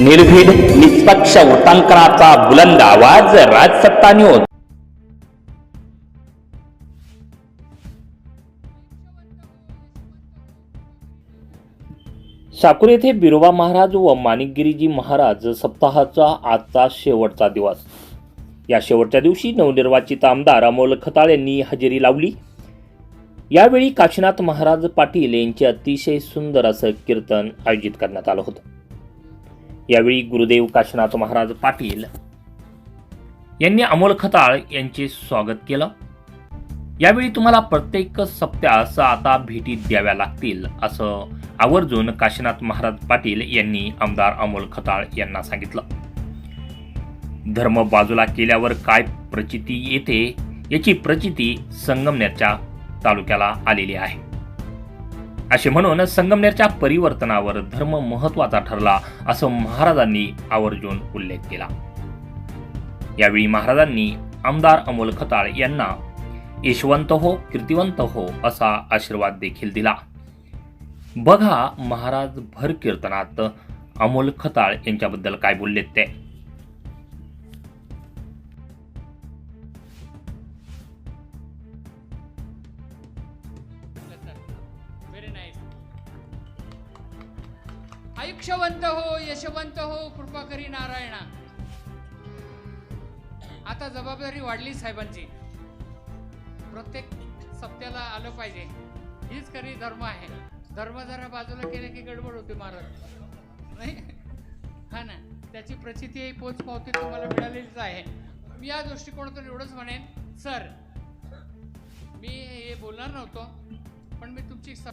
निर्भीड निष्पक्ष वृत्तांकनाचा बुलंद आवाज राजसत्ता न्यूज साकूर येथे बिरोबा महाराज व माणिकगिरीजी महाराज सप्ताहाचा आजचा शेवटचा दिवस. या शेवटच्या दिवशी नवनिर्वाचित आमदार अमोल खताळ यांनी हजेरी लावली. यावेळी काशीनाथ महाराज पाटील यांचे अतिशय सुंदर असं कीर्तन आयोजित करण्यात आलं होतं. यावेळी गुरुदेव काशीनाथ महाराज पाटील यांनी अमोल खताळ यांचे स्वागत केलं. यावेळी तुम्हाला प्रत्येक सप्त्यास आता भेटी द्याव्या लागतील असं आवर्जून काशीनाथ महाराज पाटील यांनी आमदार अमोल खताळ यांना सांगितलं. धर्म बाजूला केल्यावर काय प्रचिती येते याची प्रचिती संगमनेरच्या तालुक्याला आलेली आहे. असे म्हणून संगमनेरच्या परिवर्तनावर धर्म महत्त्वाचा ठरला असं महाराजांनी आवर्जून उल्लेख केला. यावेळी महाराजांनी आमदार अमोल खताळ यांना यशवंत हो कीर्तिवंत हो असा आशीर्वाद देखील दिला. बघा महाराज भर कीर्तनात अमोल खताळ यांच्याबद्दल काय बोललेत ते. आयुष्यवंत हो यशवंत हो कृपा करी नारायणा. आता जबाबदारी वाढली साहेबांची. प्रत्येक सप्त्याला आलं पाहिजे. हीच खरी धर्म आहे. धर्म जरा बाजूला केले की गडबड होते महाराज. नाही? हा ना. त्याची प्रचिती पोच पावती तुम्हाला मिळालेलीच आहे. मी या दृष्टिकोनातून एवढंच म्हणेन सर मी हे बोलणार नव्हतो पण मी तुमची स-